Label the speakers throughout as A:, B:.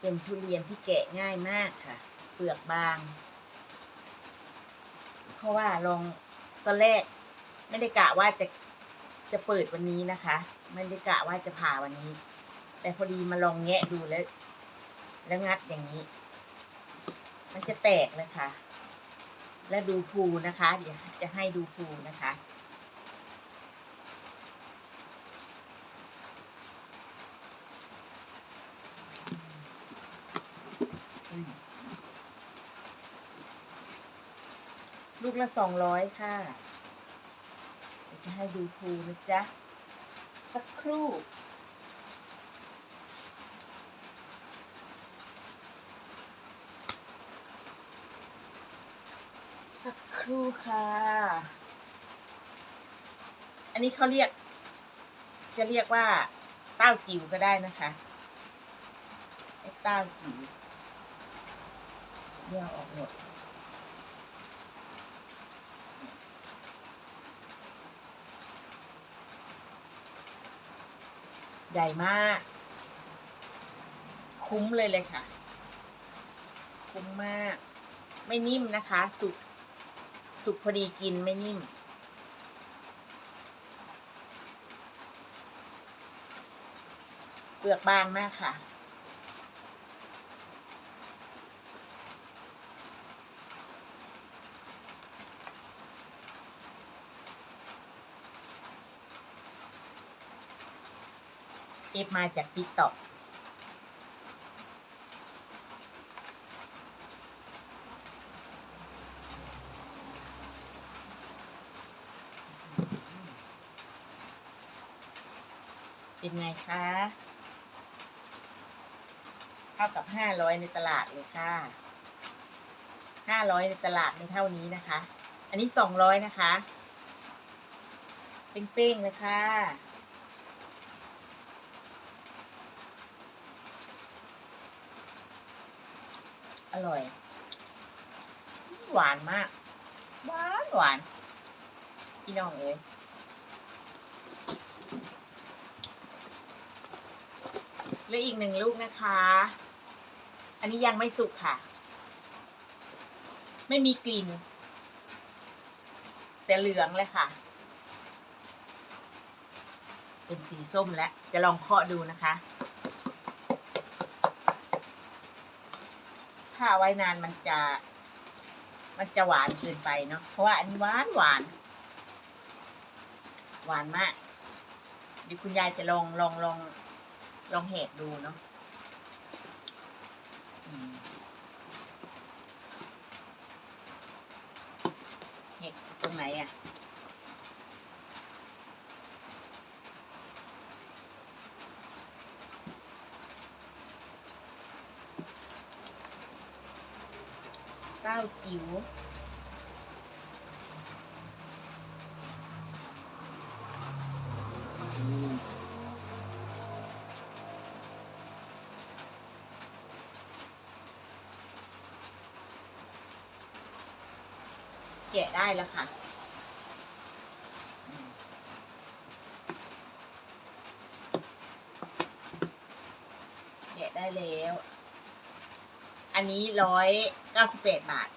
A: เป็นทุเรียนที่แกะง่ายมากค่ะ เปลือกบาง เพราะว่าลองตอนแรกไม่ได้กะว่าจะจะเปิดวันนี้นะคะ ไม่ได้กะว่าจะผ่าวันนี้ แต่พอดีมาลองแงะดูแล้ว แล้วงัดอย่างนี้ มันจะแตกเลยค่ะ แล้วดูภูนะคะ เดี๋ยวจะให้ดูภูนะคะ กละสองร้อยค่ะ จะให้ดูภูนะจ๊ะ สักครู่สักครู่ค่ะ อันนี้เขาเรียก จะเรียกว่า เต้าจิ๋วก็ได้นะคะไอ้เต้าจิ๋วเรียกออกหมด ใหญ่มาก คุ้มเลยเลยค่ะ คุ้มมาก ไม่นิ่มนะคะ สุก สุกพอดีกินไม่นิ่ม เปลือกบางมากค่ะ เอฟมาจากติ๊กต็อกเป็นไงคะเท่ากับห้าร้อยในตลาดเลยค่ะห้าร้อยในตลาดไม่เท่านี้นะคะ อันนี้สองร้อยนะคะ เป้งๆเลยค่ะ อร่อย หวานมาก หวานหวานพี่น้องเอ้ยเหลืออีกหนึ่งลูกนะคะ อันนี้ยังไม่สุกค่ะ ไม่มีกลิ่น แต่เหลืองเลยค่ะ เป็นสีส้มแล้ว จะลองเคาะดูนะคะ ถ้าไว้นานมันจะ มันจะหวานเกินไปเนาะเพราะว่าอันนี้หวานหวาน หวานมากเดี๋ยวคุณยายจะลองลองลองลองแหกดูเนาะอืมแหกตรงไหนอะ่ะ เต้าจิ๋วแกะได้แล้วค่ะอืมแกะได้แล้ว อันนี้ร้อยเก้าสิบแปดบาท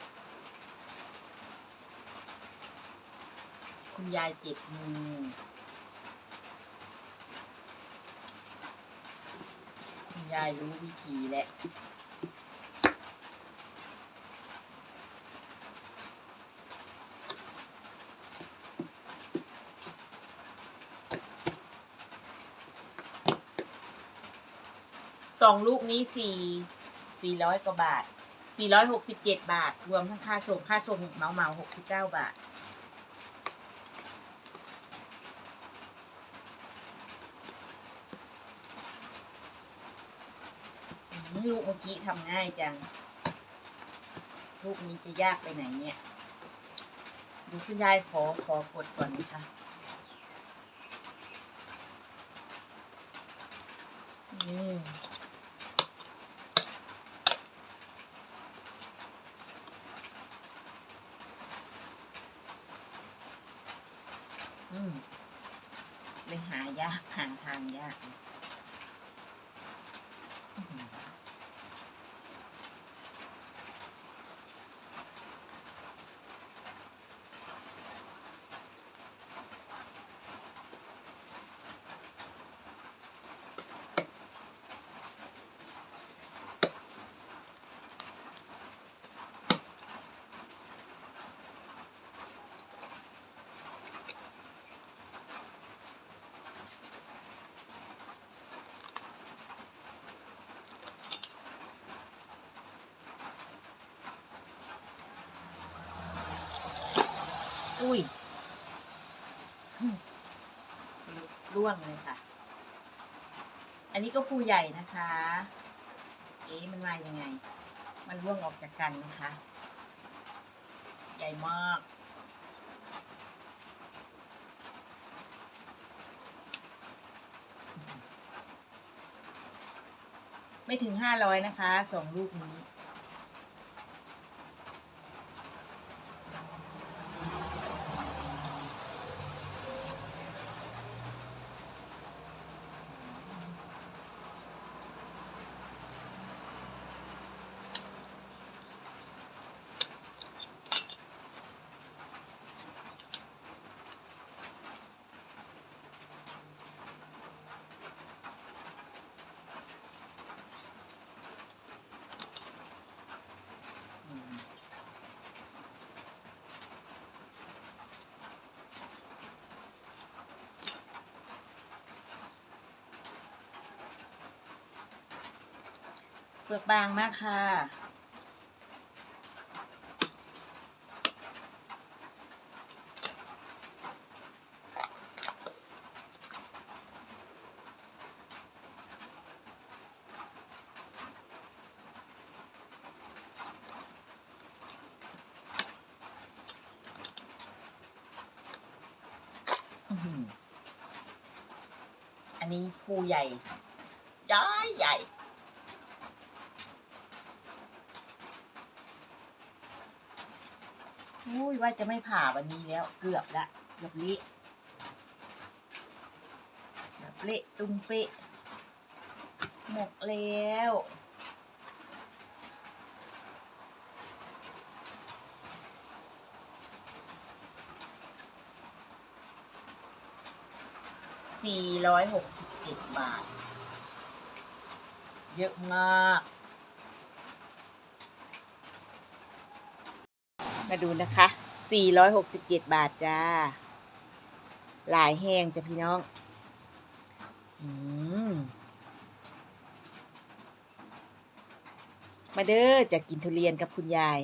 A: คุณยายเจ็บมือคุณยายรู้วิธีแล้วสองลูกนี้สี่ สี่ร้อยกว่าบาทสี่ร้อยหกสิบเจ็ดบาท รวมทั้งค่าส่ง ค่าส่งเหมาเหมาหกสิบเก้าบาท ลูกเมื่อกี้ทำง่ายจัง ลูกนี้จะยากไปไหนเนี่ยดูคุณยายขอขอกดก่อนนะคะอืม อืมไปหายากหาทางยากอื้อ อุ้ยร่วงเลยค่ะ อันนี้ก็ภูใหญ่นะคะ เอ๊ะมันมายังไง มันร่วงออกจากกันนะคะ ใหญ่มาก ไม่ถึงห้าร้อยนะคะสองลูกนี้ ลือกบางมากค่ะอือหืออันนี้ปูใหญ่ย้อยใหญ่ อุ้ยว่าจะไม่ผ่าวันนี้แล้ว เกือบละเกือบเละเกือบเละตุ้มเปะหมกแล้วสี่ร้อยหกสิบเจ็ดบาท เยอะมาก มาดูนะคะ 467บเจ็ดบาทจ้า หลายแห้งจ้ะพี่น้อง อืมมาเด้อจะกินทุเรียนกับคุณยาย